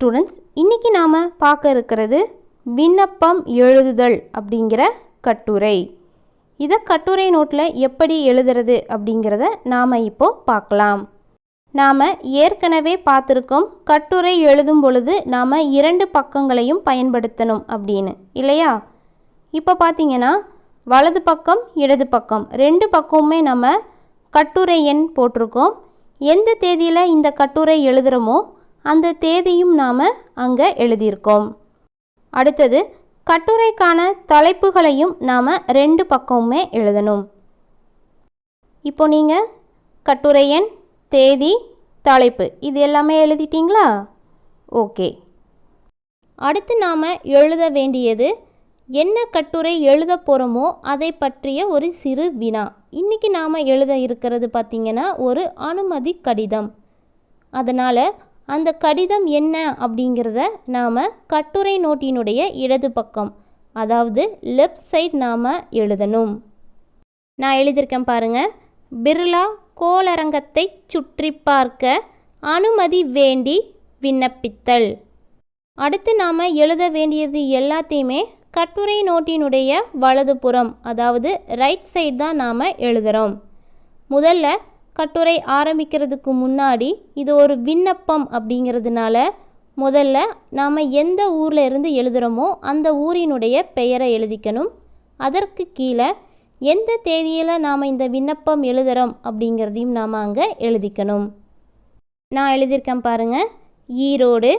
Students இன்றைக்கி நாம் பார்க்க இருக்கிறது விண்ணப்பம் எழுதுதல் அப்படிங்கிற கட்டுரை. இதை கட்டுரை நோட்டில் எப்படி எழுதுறது அப்படிங்கிறத நாம் இப்போ பார்க்கலாம். நாம் ஏற்கனவே பார்த்துருக்கோம் கட்டுரை எழுதும் பொழுது நாம் இரண்டு பக்கங்களையும் பயன்படுத்தணும் அப்படின்னு இல்லையா? இப்போ பார்த்தீங்கன்னா வலது பக்கம் இடது பக்கம் ரெண்டு பக்கமுமே நம்ம கட்டுரை எண் போட்டிருக்கோம். எந்த தேதியில் இந்த கட்டுரை எழுதுகிறோமோ அந்த தேதியும் நாம் அங்கே எழுதியிருக்கோம். அடுத்தது கட்டுரைக்கான தலைப்புகளையும் நாம் ரெண்டு பக்கமுமே எழுதணும். இப்போ நீங்கள் கட்டுரை எண் தேதி தலைப்பு இது எல்லாமே எழுதிட்டீங்களா? ஓகே. அடுத்து நாம் எழுத வேண்டியது என்ன கட்டுரை எழுத போகிறோமோ அதை பற்றிய ஒரு சிறு வினா. இன்றைக்கி நாம் எழுத இருக்கிறது பார்த்திங்கன்னா ஒரு அனுமதி கடிதம். அதனால் அந்த கடிதம் என்ன அப்படிங்கிறத நாம் கட்டுரை நோட்டினுடைய இடது பக்கம் அதாவது லெஃப்ட் சைட் நாம் எழுதணும். நான் எழுதியிருக்கேன் பாருங்கள் பிர்லா கோளரங்கத்தை சுற்றி பார்க்க அனுமதி வேண்டி விண்ணப்பித்தல். அடுத்து நாம் எழுத வேண்டியது எல்லாத்தையுமே கட்டுரை நோட்டினுடைய வலதுபுறம் அதாவது ரைட் சைடு தான் நாம் எழுதுகிறோம் முதல்ல கட்டுரை ஆரம்பிக்கிறதுக்கு முன்னாடி இது ஒரு விண்ணப்பம் அப்படிங்கிறதுனால முதல்ல நாம் எந்த ஊரில் இருந்து எழுதுகிறோமோ அந்த ஊரினுடைய பெயரை எழுதிக்கணும். அதற்கு கீழே எந்த தேதியில் நாம் இந்த விண்ணப்பம் எழுதுகிறோம் அப்படிங்கிறதையும் நாம் அங்கே எழுதிக்கணும். நான் எழுதியிருக்கேன் பாருங்கள் ஈரோடு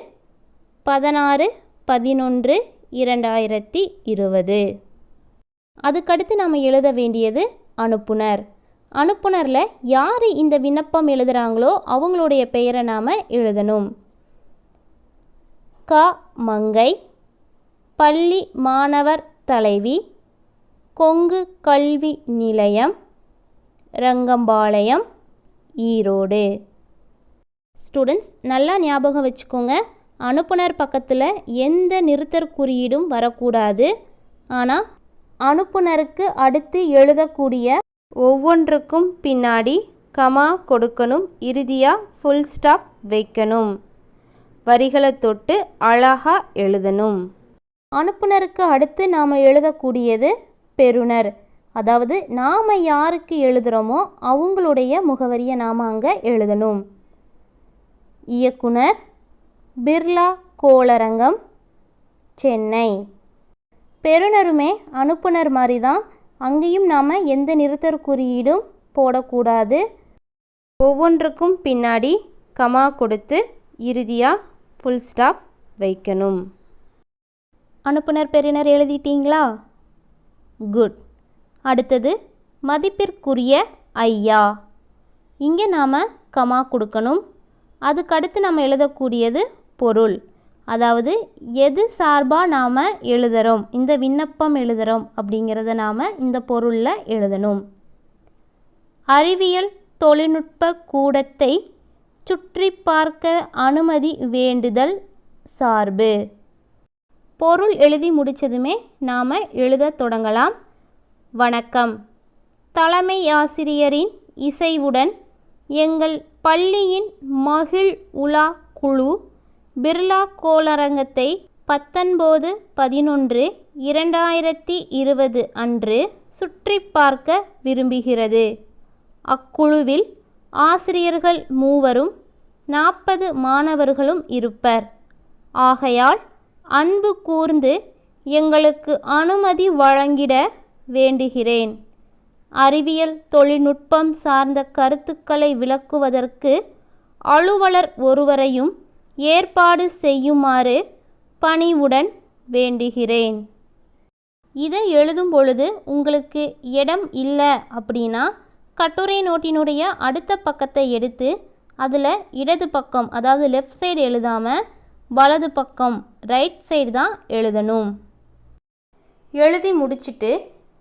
பதினாறு பதினொன்று இரண்டாயிரத்தி இருபது. அதுக்கடுத்து நாம் எழுத வேண்டியது அனுப்புனர். அனுப்புனரில் யார் இந்த விண்ணப்பம் எழுதுகிறாங்களோ அவங்களுடைய பெயரை நாம் எழுதணும். க. மங்கை பள்ளி மாணவர் தலைவி கொங்கு கல்வி நிலையம் ரங்கம்பாளையம் ஈரோடு. ஸ்டூடெண்ட்ஸ் நல்லா ஞாபகம் வச்சுக்கோங்க. அனுப்புனர் பக்கத்தில் எந்த நிறுத்தற் குறியீடும் வரக்கூடாது. ஆனால் அனுப்புனருக்கு அடுத்து எழுதக்கூடிய ஒவ்வொன்றுக்கும் பின்னாடி கமா கொடுக்கணும் இறுதியாக ஃபுல் ஸ்டாப் வைக்கணும். வரிகளை தொட்டு அழகாக எழுதணும். அனுப்புனருக்கு அடுத்து நாம் எழுதக்கூடியது பெறுநர் அதாவது நாம் யாருக்கு எழுதுகிறோமோ அவங்களுடைய முகவரியை நாம் அங்கே எழுதணும். இயக்குனர் பிர்லா கோளரங்கம் சென்னை. பெறுநருமே அனுப்புனர் மாதிரி தான் அங்கேயும் நாம் எந்த நிறுத்தற் குறியீடும் போடக்கூடாது. ஒவ்வொன்றுக்கும் பின்னாடி கமா கொடுத்து இறுதியாக ஃபுல் ஸ்டாப் வைக்கணும். அனுப்புனர் பெறுநர் எழுதிட்டீங்களா? குட் அடுத்தது மதிப்பிற்குரிய ஐயா. இங்கே நாம் கமா கொடுக்கணும். அதுக்கடுத்து நம்ம எழுதக்கூடியது பொருள். அதாவது எது சார்பாக நாம் எழுதுகிறோம் இந்த விண்ணப்பம் எழுதுகிறோம் அப்படிங்கிறத நாம் இந்த பொருளில் எழுதணும். அறிவியல் தொழில்நுட்ப கூடத்தை சுற்றி பார்க்க அனுமதி வேண்டுதல் சார்பு. பொருள் எழுதி முடித்ததுமே நாம் எழுத தொடங்கலாம். வணக்கம். தலைமை ஆசிரியரின் இசைவுடன் எங்கள் பள்ளியின் மகிழ் உலா குழு பிர்லா கோளரங்கத்தை பத்தொன்பது பதினொன்று இரண்டாயிரத்தி இருபது அன்று சுற்றி பார்க்க விரும்புகிறது. அக்குழுவில் ஆசிரியர்கள் மூவரும் நாற்பது மாணவர்களும் இருப்பர். ஆகையால் அன்பு கூர்ந்து எங்களுக்கு அனுமதி வழங்கிட வேண்டுகிறேன். அறிவியல் தொழில்நுட்பம் சார்ந்த கருத்துக்களை விளக்குவதற்கு அலுவலர் ஒருவரையும் ஏற்பாடு செய்யுமாறு பணிவுடன் வேண்டுகிறேன். இதை எழுதும் பொழுது உங்களுக்கு இடம் இல்லை அப்படின்னா கட்டுரை நோட்டினுடைய அடுத்த பக்கத்தை எடுத்து அதில் இடது பக்கம் அதாவது லெஃப்ட் சைடு எழுதாமல் வலது பக்கம் ரைட் சைடு தான் எழுதணும். எழுதி முடிச்சுட்டு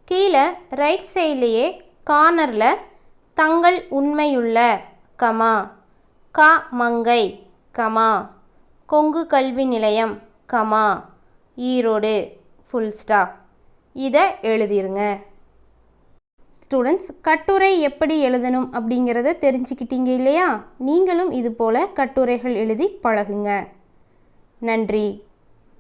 கீழே ரைட் சைட்லேயே கார்னரில் தங்கள் உண்மையுள்ள கமா கா மங்கை கமா. கொங்கு கல்வி நிலையம் கமா. ஈரோடு ஃபுல் ஸ்டாப் இதை எழுதிருங்க. ஸ்டூடெண்ட்ஸ் கட்டுரை எப்படி எழுதணும் அப்படிங்கிறத தெரிஞ்சுக்கிட்டீங்க இல்லையா? நீங்களும் இது போல் கட்டுரைகள் எழுதி பழகுங்க. நன்றி.